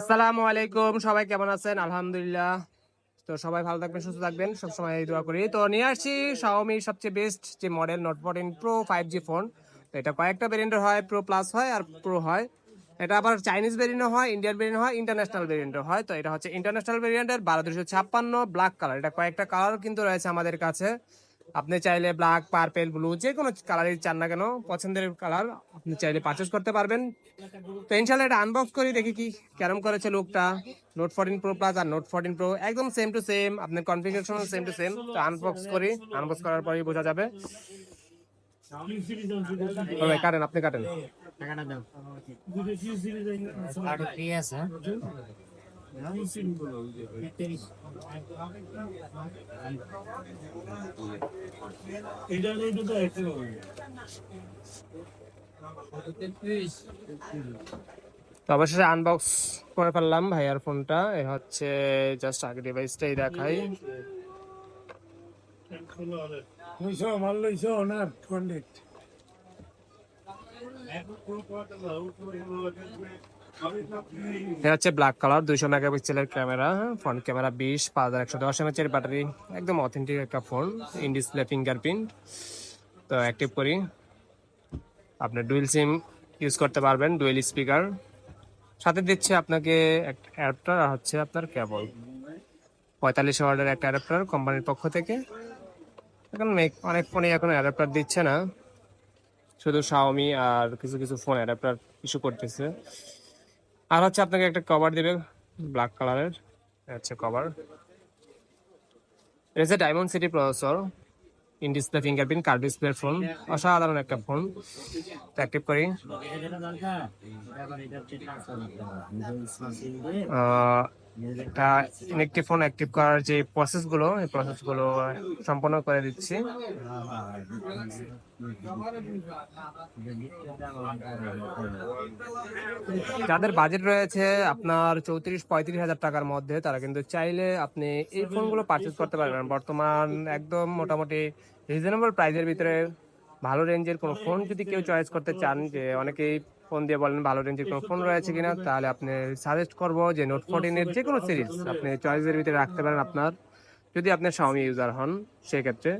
আসসালামু আলাইকুম সবাই কেমন আছেন? আলহামদুলিল্লাহ। তো সবাই ভালো থাকবেন সুস্থ থাকবেন সবসময় এই দোয়া করি। তো নিয়ে আসছি শাওমির সবচেয়ে বেস্ট যে model note fourteen pro five G phone তো এটা কয়েকটা ভেরিয়েন্টের হয় প্রো প্লাস হয় আর প্রো হয়। এটা আবার চাইনিজ ভেরিয়েন্ট হয় ইন্ডিয়ান ভেরিয়েন্ট হয় ইন্টারন্যাশনাল ভেরিয়েন্টের হয়। তো এটা হচ্ছে ইন্টারন্যাশনাল ভেরিয়েন্টের বারো দুশো ছাপ্পান্ন ব্ল্যাক কালার এটা কয়েকটা কালার কিন্তু রয়েছে আমাদের কাছে। আপনি চাইলে ব্ল্যাক পার্পেল ব্লু যে কোনো কালারই চান না কেন পছন্দের কালার আপনি চাইলে পারচেস করতে পারবেন। তো ইনশাল্লাহ এটা আনবক্স করি দেখি কি কেরম করেছে লোকটা নোট ফোরটিন প্রো প্লাস আর নোট ফোরটিন প্রো একদম সেম টু সেম আপনার কনফিগারেশন সেম টু সেম তো আনবক্স করি আনবক্স করার পরেই বোঝা যাবে। কাটেন আপনি কাটেন। আর অবশেষে আনবক্স করে ফেললাম ভাইয়ার ফোনটা। এ হচ্ছে জাস্ট আগে ডিভাইসটাই দেখাই। লইছো এটা হচ্ছে ব্ল্যাক কালার দুইশো মেগাপিক্সেলের ক্যামেরা ফ্রন্ট ক্যামেরা বিশ, পাঁচ হাজার একশো দশ এমএচের ব্যাটারি একদম অথেন্টিক একটা ফোন ইন ডিসপ্লে ফিঙ্গারপ্রিন্ট তো অ্যাক্টিভ করি। আপনি ডুয়েল সিম ইউজ করতে পারবেন ডুয়েল স্পিকার সাথে দিচ্ছে আপনাকে একটা অ্যাডাপ্টার আর হচ্ছে আপনার কেবল পঁয়তাল্লিশ ওয়ার্ডের একটা অ্যাডাপ্টার কোম্পানির পক্ষ থেকে। এখন অনেক ফোনে এখন অ্যাডাপ্টার দিচ্ছে না। শুধু শাওমি আর কিছু কিছু ফোন অ্যাডাপ্টার ইস্যু করতেছে। আর হচ্ছে আপনাকে একটা কভার দিবে ব্ল্যাক কালারের হচ্ছে কভার এটা হচ্ছে diamond city processor in display fingerprint car display phone অসাধারণ একটা ফোন অ্যাক্টিভ করি। এটা একটি ফোন অ্যাক্টিভ করার যে প্রসেসগুলো এই প্রসেসগুলো সম্পন্ন করে দিচ্ছি। যাদের বাজেট রয়েছে আপনার চৌত্রিশ, পঁয়ত্রিশ হাজার টাকার মধ্যে, তারা কিন্তু চাইলে আপনি এই ফোনগুলো পারচেজ করতে পারবেন। বর্তমান একদম মোটামুটি রিজনেবল প্রাইসের ভিতরে ভালো রেঞ্জের কোনো ফোন যদি কেউ চয়েস করতে চান, যে অনেকেই ফোন দিয়ে বলেন ভালো রেঞ্জের কোনো ফোন রয়েছে কিনা, তাহলে আপনি সাজেস্ট করব যে নোট ফোরটিনের যে কোনো সিরিজ আপনি চয়েসের ভিতরে রাখতে পারেন আপনার, যদি আপনি শাওমি ইউজার হন, সেক্ষেত্রে।